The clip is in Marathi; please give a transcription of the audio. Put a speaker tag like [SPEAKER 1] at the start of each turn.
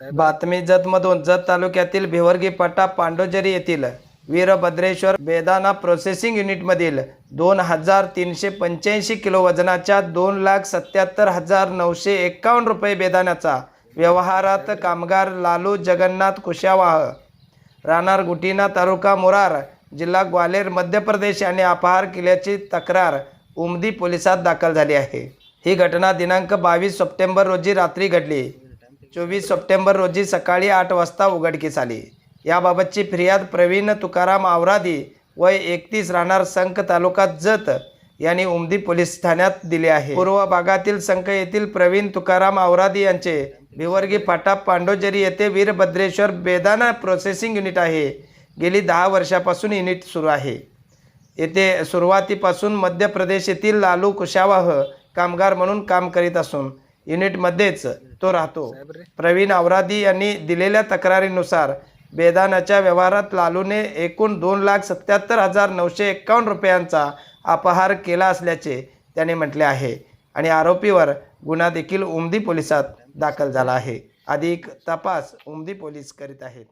[SPEAKER 1] बातमी जतमधून जत तालुक्यातील भिवर्गी पट्टा पांडोजरी येथील वीरभद्रेश्वर बेदाना प्रोसेसिंग युनिटमधील दोन हजार तीनशे पंच्याऐंशी किलो वजनाच्या दोन लाख सत्याहत्तर हजार नऊशे एक्कावन्न रुपये बेदाण्याचा व्यवहारात कामगार लालू जगन्नाथ कुशावाह राहणार गुटीना तालुका मोरार जिल्हा ग्वालेर मध्य प्रदेश यांनी अपहार केल्याची तक्रार उमदी पोलिसात दाखल झाली आहे. ही घटना दिनांक बावीस सप्टेंबर रोजी रात्री घडली. चोवीस सप्टेंबर रोजी सकाळी आठ वाजता उघडकीस आली. याबाबतची फिर्याद प्रवीण तुकाराम आवरादी वय एकतीस राहणार संख तालुका जत यांनी उमदी पोलीस ठाण्यात दिले आहे. पूर्व भागातील संख येथील प्रवीण तुकाराम आवरादी यांचे भिवर्गी फाटा पांडोजरी येथे वीरभद्रेश्वर बेदाना प्रोसेसिंग युनिट आहे. गेली दहा वर्षापासून युनिट सुरू आहे. येथे सुरुवातीपासून मध्य प्रदेश येथील लालू कुशावाह कामगार म्हणून काम करीत असून युनिटमध्येच तो राहतो. प्रवीण आवरादी यांनी दिलेल्या तक्रारीनुसार बेदानाच्या व्यवहारात लालूने एकूण दोन लाख सत्याहत्तर हजार नऊशे एक्कावन्न रुपयांचा अपहार केला असल्याचे त्याने म्हटले आहे. आणि आरोपीवर गुन्हा देखील उमदी पोलिसात दाखल झाला आहे. अधिक तपास उमदी पोलीस करीत आहेत.